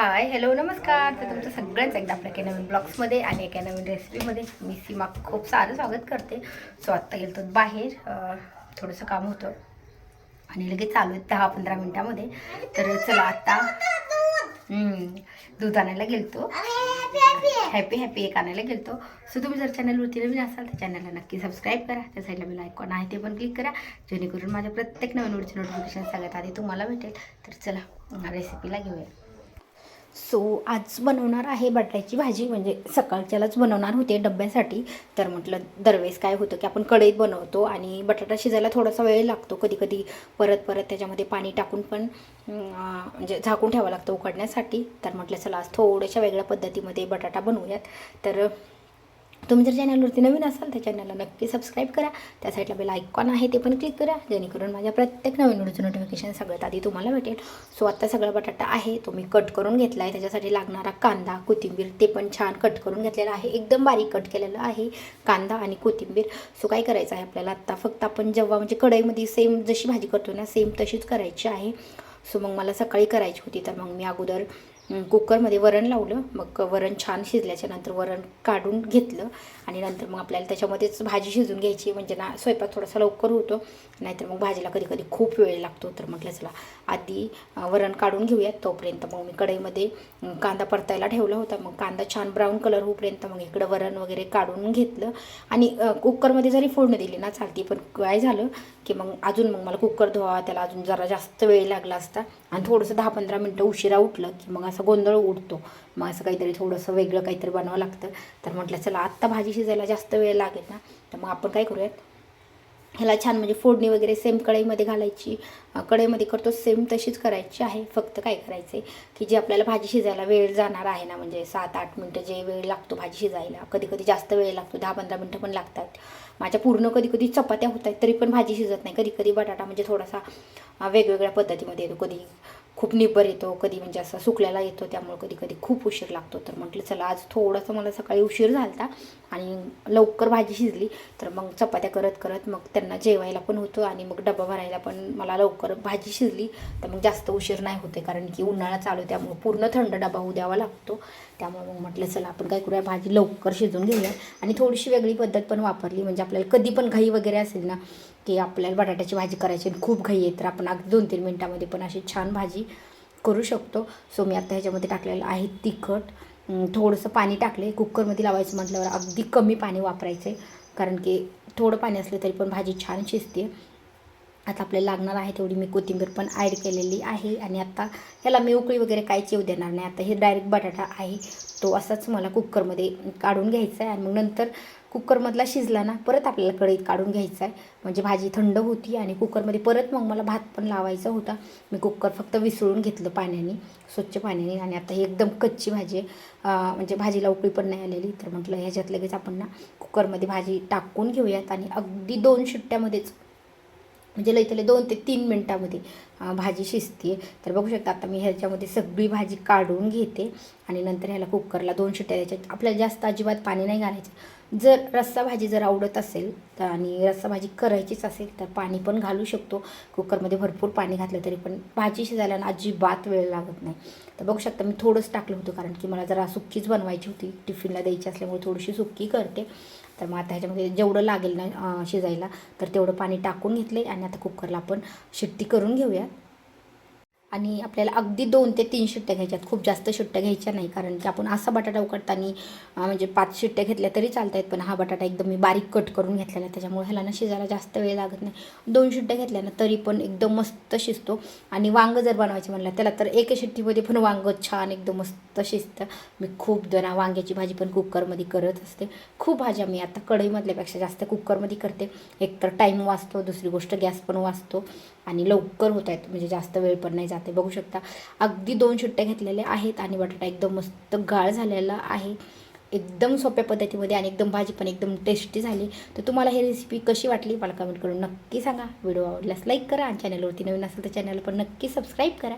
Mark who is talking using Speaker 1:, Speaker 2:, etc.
Speaker 1: Hi hello नमस्कार. तर तुमचं सगळ्यांचं एकदा आपल्या एका नवीन ब्लॉग्समध्ये आणि एका नवीन रेसिपीमध्ये मी सीमा खूप सारं स्वागत करते. सो आत्ता गेलो बाहेर. थोडंसं काम होतं आणि लगेच चालू आहेत दहा पंधरा मिनटामध्ये. तर चला आत्ता दूध आणायला गेलतो. हॅपी हॅपी एक आणायला गेलतो. सो तुम्ही जर चॅनलवरती नवीन असाल तर चॅनलला नक्की सबस्क्राईब करा. त्या साईडला बेल आयकॉन आहे ते पण क्लिक करा. जेणेकरून माझ्या प्रत्येक नवीन व्हिडिओचे नोटिफिकेशन सगळ्यात आधी तुम्हाला भेटेल. तर चला रेसिपीला घेऊया. सो आज बनवणार आहे बटाट्याची भाजी म्हणजे सकाळच्यालाच बनवणार होते डब्यासाठी. तर म्हटलं दरवेळेस काय होतं की आपण कढईत बनवतो आणि बटाटा शिजायला थोडासा वेळ लागतो. कधी कधी परत परत त्याच्यामध्ये पाणी टाकून पण म्हणजे झाकून ठेवावं लागतं उकडण्यासाठी. तर म्हटलं चला आज थोड्याशा वेगळ्या पद्धतीमध्ये बटाटा बनवूयात. तर तुम्ही जर चॅनलवरती नवीन असाल तर चॅनलला नक्की सबस्क्राईब करा. त्या साईडला बेल आयकॉन आहे ते पण क्लिक करा. जेणेकरून माझ्या प्रत्येक नवीन व्हिडिओचं नोटिफिकेशन सगळ्यात आधी तुम्हाला भेटेल. सो आत्ता सगळा बटाटा आहे तो मी कट करून घेतला आहे त्याच्यासाठी लागणारा कांदा कोथिंबीर ते पण छान कट करून घेतलेला आहे. एकदम बारीक कट केलेलं आहे कांदा आणि कोथिंबीर. सो काय करायचं आहे आपल्याला? आत्ता फक्त आपण जेव्हा म्हणजे कढईमध्ये सेम जशी भाजी करतो ना सेम तशीच करायची आहे. सो मग मला सकाळी करायची होती तर मग मी अगोदर कुकरमध्ये वरण लावलं मग वरण छान शिजल्याच्या नंतर वरण काढून घेतलं आणि नंतर मग आपल्याला त्याच्यामध्येच भाजी शिजून घ्यायची म्हणजे ना स्वयंपाक थोडासा लवकर होतो नाहीतर मग भाजीला कधी कधी खूप वेळ लागतो. तर म्हटलं चला आधी वरण काढून घेऊयात. तोपर्यंत मग मी कढईमध्ये कांदा परतायला ठेवला होता. मग कांदा छान ब्राऊन कलर होईपर्यंत मग इकडं वरण वगैरे काढून घेतलं. आणि कुकरमध्ये जरी फोडणं दिली ना चालती पण काय झालं की मग अजून मग मला कुकर धुवा त्याला अजून जरा जास्त वेळ लागला असता. आणि थोडंसं दहा पंधरा मिनटं उशिरा उठलं की मग असं गोंधळ उडतो. मग असं काहीतरी थोडंसं वेगळं काहीतरी बनवावं लागतं. तर म्हटलं चला आत्ता भाजी शिजायला जास्त वेळ लागेल ना? तर मग आपण काय करूयात? ह्याला छान म्हणजे फोडणी वगैरे सेम कढईमध्ये घालायची. कढईमध्ये करतो सेम तशीच करायची आहे. फक्त काय करायचं आहे की जे आपल्याला भाजी शिजायला वेळ जाणार आहे ना म्हणजे सात आठ मिनटं जे वेळ लागतो भाजी शिजायला. कधी कधी जास्त वेळ लागतो दहा पंधरा मिनटं पण लागतात. माझ्या पूर्ण कधी कधी चपात्या होत आहेत तरी पण भाजी शिजत नाही. कधी कधी बटाटा म्हणजे थोडासा वेगवेगळ्या पद्धतीमध्ये येतो. कधी खूप निब्बर येतो कधी म्हणजे असा सुकल्याला येतो त्यामुळे कधी कधी खूप उशीर लागतो. तर म्हटलं चला आज थोडंसं मला सकाळी उशीर झाला आणि लवकर भाजी शिजली तर मग चपात्या करत करत मग त्यांना जेवायला पण होतं आणि मग डबा भरायला पण मला लवकर भाजी शिजली तर मग जास्त उशीर नाही होते. कारण की उन्हाळा चालू त्यामुळं त्यामुळे पूर्ण थंड डबा होऊ द्यावा लागतो. त्यामुळे मग म्हटलं चला आपण काय करूया भाजी लवकर शिजून घेऊया. आणि थोडीशी वेगळी पद्धत पण वापरली. म्हणजे आपल्याला कधी पण घाई वगैरे असेल ना की आपल्याला बटाट्याची भाजी करायची आणि खूप घाई आहे तर आपण अगदी दोन तीन मिनटामध्ये पण अशी छान भाजी करू शकतो. सो मी आता ह्याच्यामध्ये टाकलेलं आहे तिखट. थोडंसं पाणी टाकले कुकरमध्ये लावायचं म्हटल्यावर अगदी कमी पाणी वापरायचं आहे कारण की थोडं पाणी असलं तरी पण भाजी छान शिजते आता आपल्याला लागणार आहे तेवढी मी कोथिंबीर पण ॲड केलेली आहे. आणि आता ह्याला मी उकळी वगैरे काहीच येऊ देणार नाही. आता हे डायरेक्ट बटाटा आहे. तो असाच मला कुकरमध्ये काढून घ्यायचा आहे आणि मग नंतर कुकरमधला शिजला ना परत आपल्याला कढईत काढून घ्यायचा आहे म्हणजे भाजी थंड होती आणि कुकरमध्ये परत मग मला भात पण लावायचा होता. मी कुकर फक्त विसळून घेतलं पाण्याने स्वच्छ पाण्याने. आणि आता ही एकदम कच्ची भाजी आहे. म्हणजे भाजीला उकळी पण नाही आलेली. तर म्हटलं ह्याच्यात लगेच आपण ना कुकरमध्ये भाजी टाकून घेऊयात. आणि अगदी दोन शिट्ट्यामध्येच म्हणजे लईतले दोन ते तीन मिनटामध्ये भाजी शिजते तर बघू शकता आता मी ह्याच्यामध्ये सगळी भाजी काढून घेते आणि नंतर ह्याला कुकरला दोन शिट्या द्यायच्या. आपल्याला जास्त अजिबात पाणी नाही घालायचं. जर रस्सा भाजी जर आवडत असेल तर आणि रस्सा भाजी करायचीच असेल तर पाणी पण घालू शकतो. कुकरमध्ये भरपूर पाणी घातलं तरी पण भाजी शिजायला अजिबात वेळ लागत नाही. तर बघू शकता मी थोडंच टाकलं होतं कारण की मला जरा सुक्कीच बनवायची होती. टिफिनला द्यायची असल्यामुळे थोडीशी सुक्की करते. तर मग आता ह्याच्यामध्ये जेवढं लागेल ना शिजायला तर तेवढं पाणी टाकून घेतले आणि आता कुकरला आपण शिट्टी करून घेऊया. आणि आपल्याला अगदी दोन ते तीन शिट्ट्या घ्यायच्यात. खूप जास्त शिट्ट्या घ्यायच्या नाही कारण की आपण असा बटाटा उकडताना म्हणजे पाच शिट्ट्या घेतल्या तरी चालत आहेत पण हा बटाटा एकदम मी बारीक कट करून घेतलेला आहे. त्याच्यामुळे ह्याला ना शिजायला जास्त वेळ लागत नाही. दोन शिट्ट्या घेतल्या ना तरी पण एकदम मस्त शिजतो. आणि वांग जर बनवायचं म्हणलं त्याला तर एका शिट्टीमध्ये पण वांग छान एकदम मस्त शिजतं. मी खूप जणा वांग्याची भाजी पण कुकरमध्ये करत असते. खूप भाज्या मी आता कढईमधल्यापेक्षा जास्त कुकरमध्ये करते. एकतर टाईम वाचतो दुसरी गोष्ट गॅस पण वाचतो आणि लवकर होत आहेत. म्हणजे जास्त वेळ पण नाही जात. बघू शकता अगदी दोन शिट्ट्या घेतलेल्या आहेत आणि बटाटा एकदम मस्त गाळ झालेला आहे. एकदम सोप्या पद्धतीमध्ये आणि एकदम भाजी पण एकदम टेस्टी झाली. तर तुम्हाला ही रेसिपी कशी वाटली मला कमेंट करून नक्की सांगा. व्हिडिओ आवडल्यास लाईक करा आणि चॅनलवरती नवीन असेल तर चॅनल पण नक्की सबस्क्राईब करा.